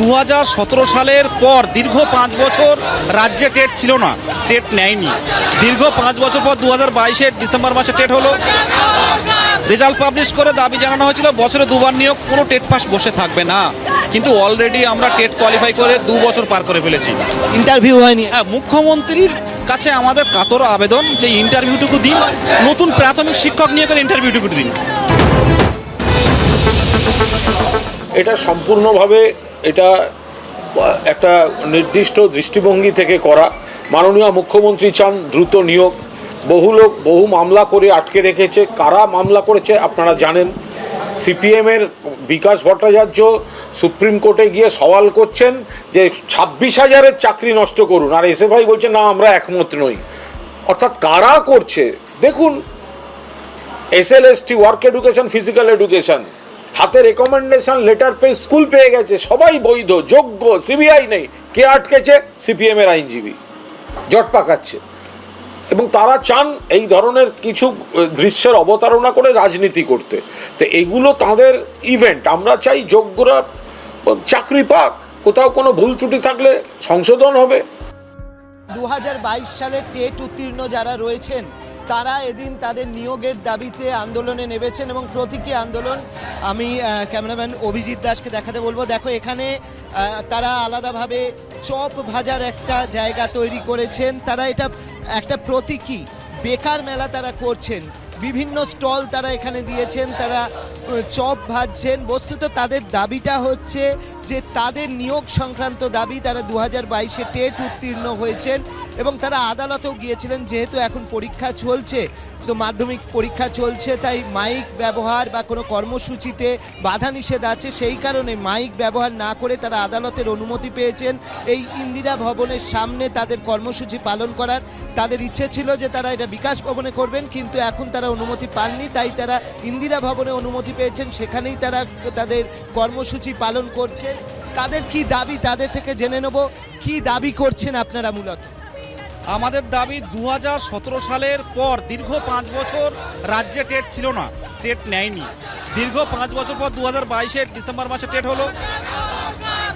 দু হাজার সতেরো সালের পর দীর্ঘ পাঁচ বছর রাজ্যে টেট ছিল না টেট নেয়নি। দীর্ঘ পাঁচ বছর পর দু হাজার বাইশের ডিসেম্বর মাসে টেট হলো। রেজাল্ট পাবলিশ করে দাবি জানানো হয়েছিল বছরে দুবার নিয়োগ কোনো টেট পাস বসে থাকবে না। কিন্তু অলরেডি আমরা টেট কোয়ালিফাই করে দু বছর পার করে ফেলেছি। ইন্টারভিউ হয়নি। হ্যাঁ মুখ্যমন্ত্রীর কাছে আমাদের কাতর আবেদন যে ইন্টারভিউটুকু দিন নতুন প্রাথমিক শিক্ষক নিয়ে করে ইন্টারভিউটুকু দিন। এটা সম্পূর্ণভাবে এটা একটা নির্দিষ্ট দৃষ্টিভঙ্গি থেকে করা। মাননীয় মুখ্যমন্ত্রী চান দ্রুত নিয়োগ। বহু লোক, বহু মামলা করে আটকে রেখেছে। কারা মামলা করেছে আপনারা জানেন। সিপিএমের বিকাশ ভট্টাচার্য সুপ্রিম কোর্টে গিয়ে সওয়াল করছেন যে ছাব্বিশ হাজারের চাকরি নষ্ট করুন। আর এসএফআই বলছে, না, আমরা একমত নই। অর্থাৎ কারা করছে? দেখুন SLST work education, physical education. হাতে রেকমেন্ডেশন লেটার পেয়ে স্কুল পেয়ে গেছে, সবাই বৈধ, যোগ্য সিবিআই নেই। কে আটকেছে? সিপিএম এর আইনজীবী। জট পাকাচ্ছে। এবং তারা চান এই ধরনের কিছু দৃশ্যের অবতারণা করে রাজনীতি করতে। তো এগুলো তাদের ইভেন্ট আমরা চাই যোগ্যরা চাকরি পাক। কোথাও কোনো ভুল ত্রুটি থাকলে সংশোধন হবে। দু হাজার বাইশ সালে টেট উত্তীর্ণ যারা রয়েছেন তারা এদিন তাদের নিয়োগের দাবিতে আন্দোলনে নেমেছেন এবং প্রতীকী আন্দোলন আমি ক্যামেরাম্যান অভিজিৎ দাসকে দেখাতে বলব। দেখো, এখানে তারা আলাদাভাবে চপ ভাজার একটা জায়গা তৈরি করেছেন। তারা এটা একটা প্রতীকী, বেকার মেলা তারা করছেন। বিভিন্ন স্টল তারা এখানে দিয়েছেন, তারা চপ ভাজছেন। বস্তুত তাদের দাবিটা হচ্ছে যে তাদের নিয়োগ সংক্রান্ত দাবি তারা দু হাজার বাইশে টেট উত্তীর্ণ হয়েছেন এবং তারা আদালতেও গিয়েছিলেন যেহেতু এখন পরীক্ষা চলছে। তো মাধ্যমিক পরীক্ষা চলছে, তাই মাইক ব্যবহার বা কোনো কর্মসূচিতে বাধা নিষেধ আছে। সেই কারণে মাইক ব্যবহার না করে তারা আদালতের অনুমতি পেয়েছেন। এই ইন্দিরা ভবনের সামনে তাদের কর্মসূচি পালন করার। তাদের ইচ্ছে ছিল যে তারা এটা বিকাশ ভবনে করবেন, কিন্তু এখন তারা অনুমতি পাননি, তাই তারা ইন্দিরা ভবনে অনুমতি পেয়েছেন। সেখানেই তারা তাদের কর্মসূচি পালন করছে। তাদের কি দাবি? তাদের থেকে জেনে নেব। কি দাবি করছেন আপনারা মূলত? আমাদের দাবি দু হাজার সতেরো সালের পর দীর্ঘ পাঁচ বছর রাজ্যে টেট ছিল না টেট নেয়নি। দীর্ঘ পাঁচ বছর পর দু হাজার ডিসেম্বর মাসে টেট হলো।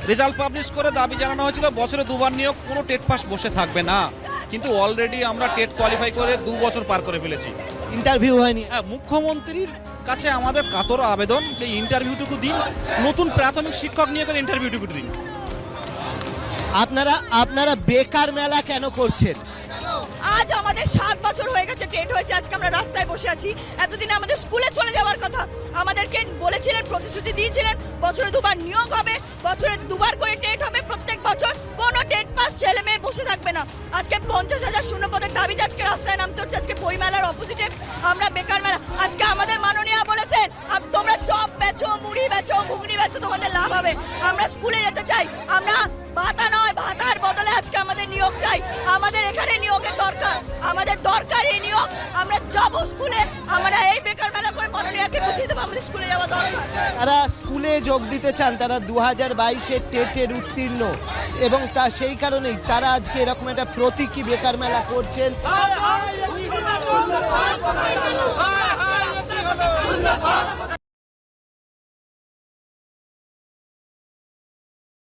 রেজাল্ট পাবলিশ করে দাবি জানানো হয়েছিল বছরে দুবার নিয়োগ কোনো টেট পাস বসে থাকবে না। কিন্তু অলরেডি আমরা টেট কোয়ালিফাই করে দু বছর পার করে ফেলেছি। ইন্টারভিউ হয়নি। হ্যাঁ মুখ্যমন্ত্রীর কাছে আমাদের কাতর আবেদন যে ইন্টারভিউটুকু দিন নতুন প্রাথমিক শিক্ষক নিয়ে করে ইন্টারভিউটুকু দিন। আপনারা আপনারা বেকার মেলা কেন করছেন? আজ আমাদের সাত বছর হয়ে গেছে টেট হয়েছে, আজকে আমরা রাস্তায় বসে আছি। এতদিন আমাদের স্কুলে চলে যাওয়ার কথা। আমাদেরকে বলেছিলেন, প্রতিশ্রুতি দিয়েছিলেন, বছরে দুবার নিয়োগ হবে, বছরে দুবার করে টেট হবে, প্রত্যেক বছর কোনো টেট পাস ছেলে মেয়ে বসে থাকবে না। আজকে পঞ্চাশ হাজার শূন্য পদের দাবিতে আজকে রাস্তায় নামতে হচ্ছে, আজকে বই মেলার অপোজিটে আমরা বেকার মেলা। আজকে আমাদের মাননীয় বলেছেন তোমরা চপ বেচো, মুড়ি বেচো, ঘুগনি বেচো, তোমাদের লাভ হবে। আমরা স্কুলে যেতে চাই, আমরা যাব স্কুলে আমরা এই বেকার মেলা করে মাননীয়কে বুঝিয়ে দেবো আমাদের স্কুলে যাওয়া দরকার তারা স্কুলে যোগ দিতে চান তারা দু হাজার বাইশের টেটের উত্তীর্ণ এবং তা সেই কারণেই তারা আজকে এরকম একটা প্রতীকী বেকার মেলা করছেন